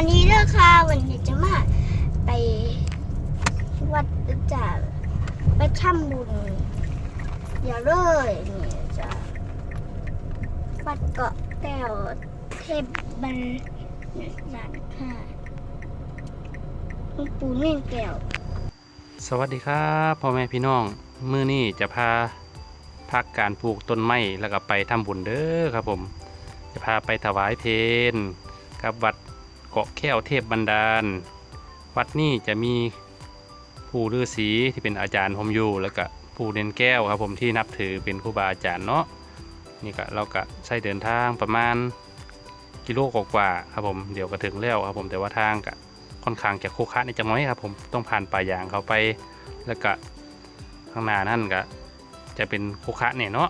วันนี้เลิกค่ะวันนี้จะมาไปวัดจะไปทำบุญเดี๋ยวเลยนี่จะวัดเกาะแก้วเทพบันดาลค่ะปู่เม่นแก้ว สวัสดีครับพ่อแม่พี่น้องมื้อนี้จะพาพักการปลูกต้นไม้แล้วก็ไปทำบุญเด้อครับผม จะพาไปถวายเพลกับวัดาะแก้วเทพบันดาล วัดนี้จะมีผู้ฤาษีที่เป็นอาจารย์ผมอยู่แล้วก็ผู้เด่นแก้วครับผมที่นับถือเป็นครูบาอาจารย์เนาะนี่ก็เราก็ใช้เดินทางประมาณกิโลกว่าครับผมเดี๋ยวก็ถึงแล้วครับผมแต่ว่าทางก็ค่อนข้างจะโคคะในจังน้อยครับผมต้องผ่านป่ายางเขาไปแล้วก็ข้างหน้านั่นก็จะเป็นโคคะเนี่ยเนาะ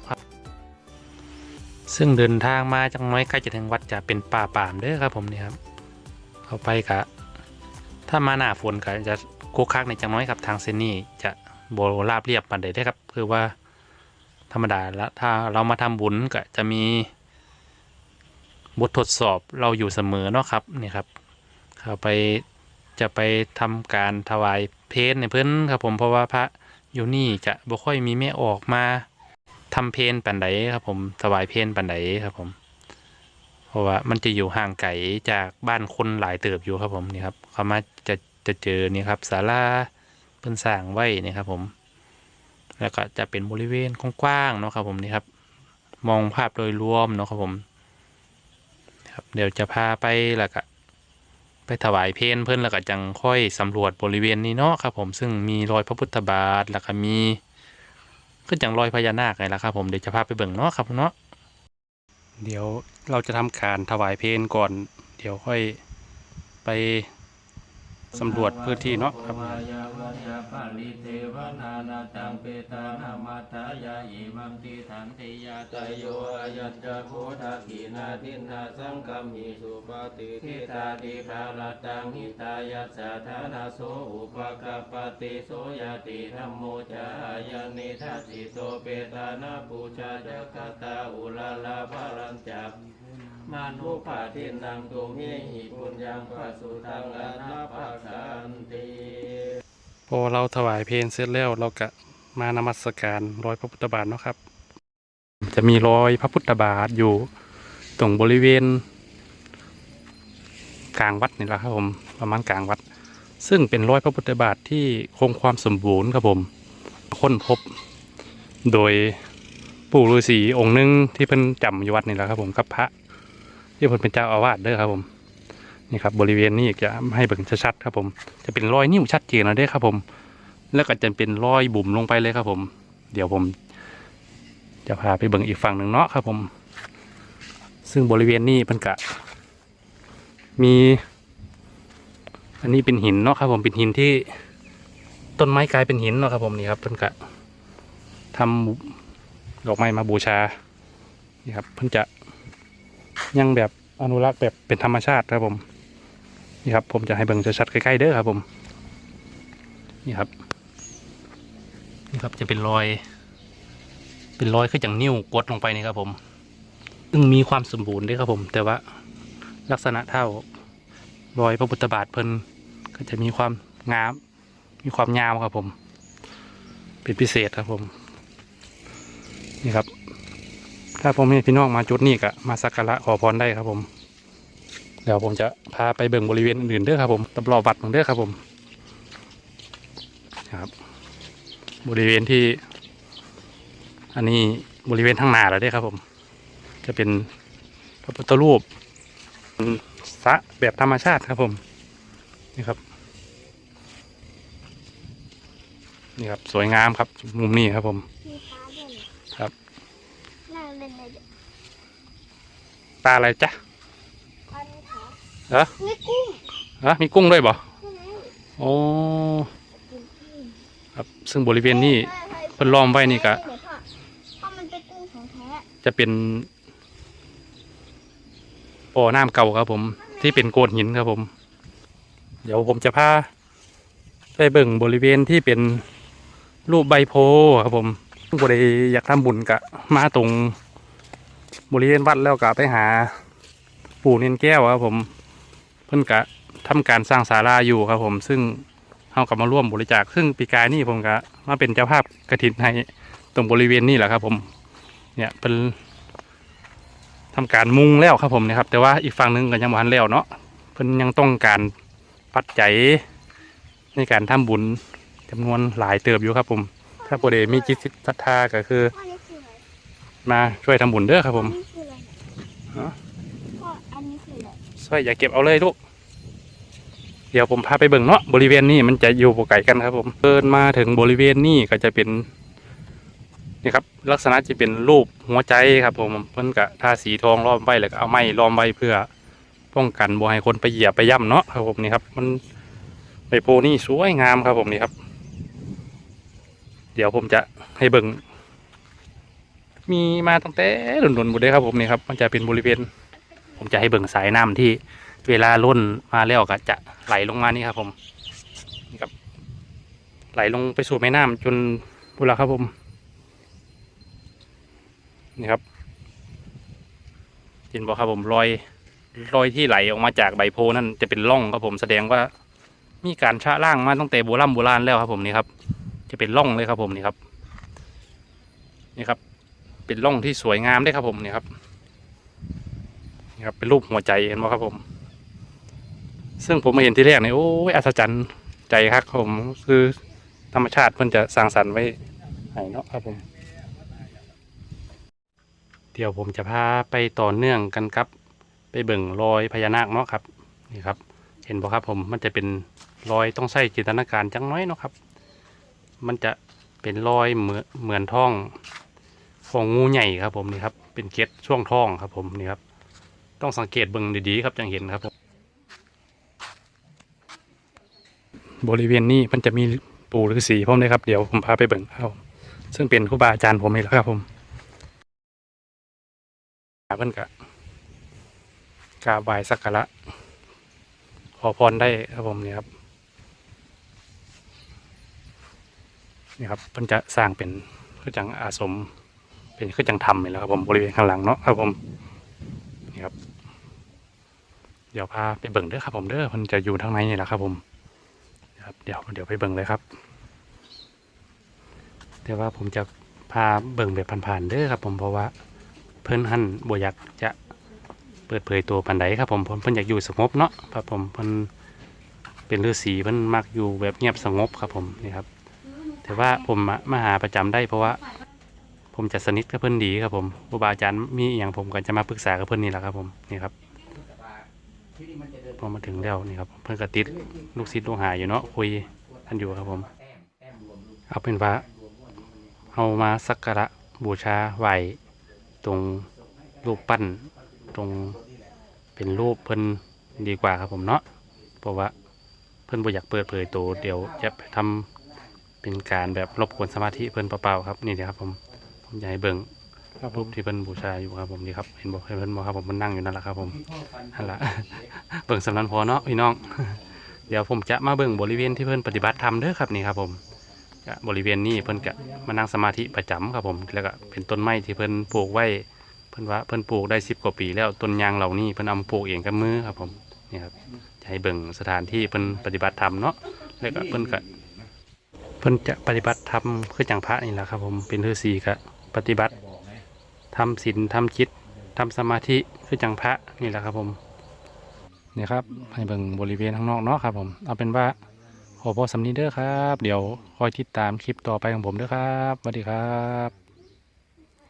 ซึ่งเดินทางมาจังน้อยใกล้จะถึงวัดจะเป็นป่าป่ามเด้อครับผมนี่ครับ เข้าไปกะ ถ้ามาหน้าฝนก็จะโคคะในจังน้อยครับทางเส้นนี้จะโบราบเรียบปันใดได้ครับ คือว่าธรรมดาแล้วถ้าเรามาทำบุญก็จะมีบททดสอบเราอยู่เสมอเนาะครับนี่ครับเข้าไปจะไปทำการถวายเพลในเพื่อนครับผมเพราะว่าพระอยู่นี่จะบ่ค่อยมีแม่ออกมาทำเพลปันไดครับผมถวายเพลปันไดครับผม เพราะว่ามันจะอยู่ห่างไกลจากบ้านคนหลายเติบอยู่ครับผมนี่ครับเขามาจะจะเจอนี่ครับศาลาเพิ่นสร้างไว้นี่ครับผมแล้วก็จะเป็นบริเวณกว้างๆเนาะครับผมนี่ครับ มองภาพโดยรวมเนาะครับผมครับเดี๋ยวจะพาไปแล้วก็ไปถวายเพลเพิ่อนแล้วก็จังค่อยสำรวจบริเวณนี้เนาะครับผมซึ่งมีรอยพระพุทธบาทแล้วก็มีก็จังรอยพญานาคไงล่ะครับผมเดี๋ยวจะพาไปเบิ่งเนาะครับเนาะ เดี๋ยวเราจะทำการถวายเพลก่อน เดี๋ยวค่อยไป สำรวจพื้นที่เนาะครับ วานานาตังเปานามาตายาอิมังติทันติยาตโยอายัจจโคทากีนาทินนาสังกัมมิสุปฏิทิตาดิภาลตังหิตายัสสะธานาโสอุปกปปติโสยติธรรมโมจายานิทัสสิโตเปตานาปูชาจักตาอุลาลาภารัญจับมานุภาทินังตุเมหิปุญญังภาสุตังอนาภาคันติพอเราถวายเพลงเสร็จแล้วเราก็มานมัสการรอยพระพุทธบาทเนาะครับ จะมีรอยพระพุทธบาทอยู่ตรงบริเวณ กลางวัดนี่แหละครับผมประมาณกลางวัด ซึ่งเป็นรอยพระพุทธบาทที่คงความสมบูรณ์ครับผมค้นพบ โดยปู่ฤาษีองค์หนึงที่เพิ่นจำอยู่วัดนี่แหละครับผมกับพระ ที่เพิ่นเป็นเจ้าอาวาสเด้อครับผมนี่ครับบริเวณนี้จะให้เบิ่งชัดๆครับผม จะเป็นรอยนิ้วชัดเจนเลยเด้ครับผม แล้วก็จะเป็นรอยบุ๋มลงไปเลยครับผม เดี๋ยวผม จะพาไปเบิ่งอีกฝั่งหนึ่งเนาะครับผม ซึ่งบริเวณนี้มันกะ มี อันนี้เป็นหินเนาะครับผมเป็นหินที่ต้นไม้กลายเป็นหินเนาะครับผมนี่ครับเพิ่นกะทำดอกไม้มาบูชานี่ครับเพิ่นจะ ยังแบบอนุรักษ์แบบเป็นธรรมชาติครับผม นี่ครับ ผมจะให้เบิ่งชัดๆใกล้ๆเด้อครับผม นี่ครับ นี่ครับจะเป็นรอย เป็นรอยคืออย่างนิ้วกดลงไปนี่ครับผมซึ่งมีความสมบูรณ์ด้วยครับผม แต่ว่าลักษณะเท่ารอยพระพุทธบาทเพิ่นก็จะมีความงาม มีความยาวครับผม เป็นพิเศษครับผม นี่ครับ ถ้าผมให้พี่น้องมาจุดนี้ก็มาสักการะขอพรได้ครับผม เดี๋ยวผมจะพาไปเบิ่งบริเวณอื่นเด้อครับผมตรอบวัดของเด้อครับผมครับ บริเวณที่ อันนี้บริเวณทางหน้าแล้วเด้ครับผม จะเป็นพระพุทธรูปสะแบบธรรมชาติครับผมนี่ครับนี่ครับ สวยงามครับ มุมนี้ครับผม มีปลาด้วย ครับ นั่ง เล่นเลยเดี๋ยวปลาอะไรจ๊ะปลาในขาเหรอมีกุ้งฮะมีกุ้งด้วยบ่ใช่ไหมโอ้ครับซึ่งบริเวณนี้ เพิ่นล้อมไว้นี่กะ เดี๋ยวพ่อเพราะมันเป็นกุ้งของแท้จะเป็นบ่อน้ำเก่าครับผม ที่เป็นโกดหินครับผม เดี๋ยวผมจะพาไปเบิ่งบริเวณที่เป็นรูปใบโพธิ์ครับผมบริอยากทำบุญกะมาตรง บริเวณวัดแล้วกะไปหาปู่เนียนแก้วครับผมเพิ่นกะทำการสร้างศาลาอยู่ครับ ผมซึ่งเฮากับมาร่วมบริจาคซึ่งปีกายนี่ผมก็มาเป็นเจ้าภาพกระถินให้ตรงบริเวณนี้แหละครับ ผม เนี่ยเป็นทำการมุงแล้วครับผมนะครับ แต่ว่าอีกฝั่งหนึงก็ยังบ่ทันแล้วเนาะเพิ่นยังต้องการปัจจัยในการทำบุญจำนวนหลายเติบอยู่ครับ ผม ถ้าโปรเดมีจิตศรัทธาก็คือ มาช่วยทำบุญเด้อครับผมอันนี้คืออะไรเนี่ยฮะพ่ออันนี้คืออะไรช่วยอย่าเก็บเอาเลยลูก เดี๋ยวผมพาไปเบิ่งเนาะบริเวณนี้มันจะอยู่บ่ไกลกันครับผมเดินมาถึงบริเวณนี้ก็จะเป็นนี่ครับลักษณะจะเป็นรูปหัวใจครับผมเพิ่นกะทาสีทองล้อมไว้แล้วก็เอาไม้ล้อมไว้เพื่อ ป้องกันบ่ให้คนไปเหยียบไปย่ำเนาะครับผมนี่ครับ มันใบโพนี่สวยงามครับผมนี่ครับ เดี๋ยวผมจะให้เบิ่ง มีมาตั้งแต่หนุนๆหมดเลยครับผมนี่ครับมันจะเป็นบริเวณ ผมจะให้เบิ่งสายน้ำที่เวลาล้นมาแล้วก็จะไหลลงมานี่ครับ ผมนี่ครับ ไหลลงไปสู่แม่น้ำจนบุระครับผมนี่ครับเห็นบอกครับผมรอยรอยที่ไหลออกมาจากใบโพนั่นจะเป็นร่องครับผมแสดงว่ามีการชะล่างมาตั้งแต่โบราณโบราณแล้วครับผมนี่ครับ จะเป็นร่องเลยครับผมนี่ครับ นี่ครับ เป็นร่องที่สวยงามด้วยครับผมเนี่ยครับนี่ครับเป็นรูปหัวใจเห็นไหมครับผม ซึ่งผมมาเห็นที่แรกเนี่ยโอ้ยอัศจรรย์ใจครับผมคือธรรมชาติเพิ่นจะสร้างสรรค์ไว้ให้เนาะครับผม เดี๋ยวผมจะพาไปต่อเนื่องกันครับ ไปเบิ่งรอยพญานาคเนาะครับนี่ครับ เห็นบ่ครับผมมันจะเป็นรอยต้องใช้จินตนาการจังน้อยเนาะครับ มันจะเป็นรอยเหมือนเหมือนท้อง ของงูใหญ่ครับผมนี่ครับเป็นเกล็ดช่วงท้องครับผมนี่ครับต้องสังเกตเบิ่งดีๆครับจังเห็นครับผมบริเวณนี้มันจะมีปู่ฤาษีพร้อมเลยครับเดี๋ยวผมพาไปเบิ่งครับซึ่งเป็นครูบาอาจารย์ผมเองแล้วครับผมเพิ่นกะกราบไหว้สักการะขอพรได้ครับผมนี่ครับนี่ครับเพิ่นจะสร้างเป็นคือจังอาสม เป็นคือจังธรรมนี่แหละครับผมบริเวณข้างหลังเนาะครับผมนี่ครับ เดี๋ยวพาไปเบิ่งเด้อครับผมเด้อมันจะอยู่ทางในนี่แหละครับผมนะครับเดี๋ยวเดี๋ยวไปเบิ่งเลยครับเดี๋ยวว่าผมจะพาเบิ่งแบบผ่านๆเด้อครับผมเพราะว่าเพิ่นหันบ่อยากจะเปิดเผยตัวปันใดครับผมเพิ่นเพิ่นอยากอยู่สงบเนาะครับผมเพิ่นเป็นฤาษีเพิ่นมักอยู่แบบเงียบสงบครับผมนี่ครับแต่ว่าผมมามาหาประจำได้เพราะว่า ผมจะสนิทกับเพิ่อนดีครับผมครูบาอาจารย์มีอย่างผมก็จะมาปรึกษากับเพิ่อนนี่แหละครับผมนี่ครับพอมาถึงแล้วนี่ครับเพิ่อนก็ติดลูกศิษย์ลูกหาอยู่เนาะคุยกันอยู่ครับผม เอาเป็นว่าเอามาสักการะบูชาไหวตรงรูปปั้นตรงเป็นรูปเพิ่นดีกว่าครับผมเนาะเพราะว่าเพิ่นบ่อยากเปิดเผยตัวเดี๋ยวจะไปทำเป็นการแบบรบกวนสมาธิเพิ่นเปล่าๆครับนี่เดี๋ยวครับผม ผมอยากให้เบิ่งรูปที่เพิ่นบูชาอยู่ครับผมนี่ครับเห็นบอกเห็นเพิ่นบอกครับผมมันนั่งอยู่นั่นแหละครับผมนั่นละ เบิ่งสำนันพอเนาะพี่น้อง เดี๋ยวผมจะมาเบิ่งบริเวณที่เพิ่นปฏิบัติธรรมเด้อครับนี่ครับผมก็บริเวณนี้เพิ่นก็มานั่งสมาธิประจำครับผมแล้วก็เป็นต้นไม้ที่เพิ่นปลูกไว้ เพิ่นว่าเพิ่นปลูกได้สิบกว่าปีแล้วต้นยางเหล่านี้เพิ่นเอามาปลูกเองกับมือครับผมนี่ครับจะให้เบิ่งสถานที่เพิ่นปฏิบัติธรรมเนาะแล้วก็เพิ่นก็ เพิ่นจะปฏิบัติธรรมคือจังพระนี่แหละครับผมเป็นฤาษีก็ ปฏิบัติทำศีลทำจิตทำสมาธิคือจังพระนี่แหละครับผมนี่ครับให้เบิ่งบริเวณข้างนอกเนาะครับผมเอาเป็นว่าขอพอสำนีเด้อครับ เดี๋ยวคอยติดตามคลิปต่อไปของผมเด้อครับสวัสดีครับ